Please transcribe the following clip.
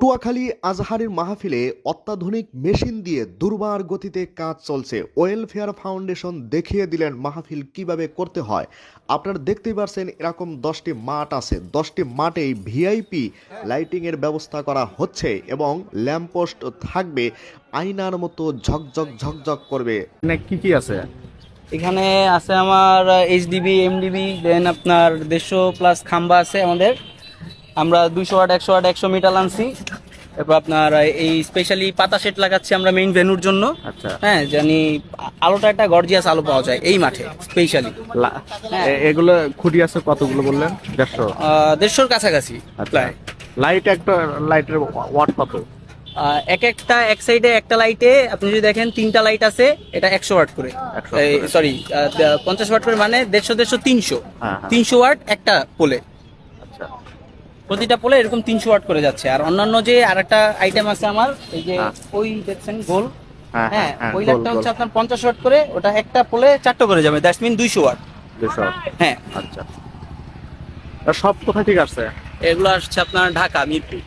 পটুয়াখালী আজহারের মাহফিলে অত্যাধুনিক মেশিন দিয়ে দুর্বার গতিতে কাজ চলছে। ওয়েলফেয়ার ফাউন্ডেশন দেখিয়ে দিলেন মাহফিল কীভাবে করতে হয়। আপনারা দেখতেই পারছেন এরকম দশটি মাঠ আছে। দশটি মাঠেই ভিআইপি লাইটিংয়ের ব্যবস্থা করা হচ্ছে এবং ল্যাম্পপোস্ট থাকবে। আয়নার মতো ঝকঝক ঝকঝক করবে। কি কি আছে? এখানে আছে আমার এইচডিবি এমডিবি দেন আপনার দেড়শো প্লাস খাম্বা আছে আমাদের। আমরা দুইশো ওয়াট একশো ওয়াট একশো মিটার আনছি। এরপর আপনার এই স্পেশালি পাতা সেট লাগাচ্ছি আমরা মেইন ভেনুর জন্য। আচ্ছা। হ্যাঁ জানি আলোটা একটা গর্জিয়াস আলো পাওয়া যায় এই মাঠে স্পেশালি হ্যাঁ। এগুলো খুঁটি আছে কতগুলো বললেন? দেড়শো? দেড়শোর কাছাকাছি আচ্ছা। লাইট একটা লাইটের ওয়াট কত? এক একটা এক সাইডে একটা লাইটে আপনি যদি দেখেন তিনটা লাইট আছে এটা একশো ওয়াট করে। 100 করে। সরি পঞ্চাশ ওয়াট করে মানে দেড়শো দেড়শো তিনশো। হ্যাঁ, হ্যাঁ। তিনশো ওয়াট একটা পোলে আচ্ছা প্রতিটা পোলে এরকম তিনশো ওয়াট করে যাচ্ছে। আর অন্যান্য যে আর একটা আইটেম আছে আমার এই যে হ্যাঁ। ওই দেখছেন গোল? হ্যাঁ, হ্যাঁ, হ্যাঁ ওই লাইটটা হচ্ছে আপনার পঞ্চাশ ওয়াট করে ওটা একটা পোলে চারটে করে যাবে দ্যাটস মিন দুইশো ওয়াট। দুশো হ্যাঁ। আচ্ছা। সব কোথায় ঠিক আছে? এগুলো আসছে আপনার ঢাকা মিরপুর।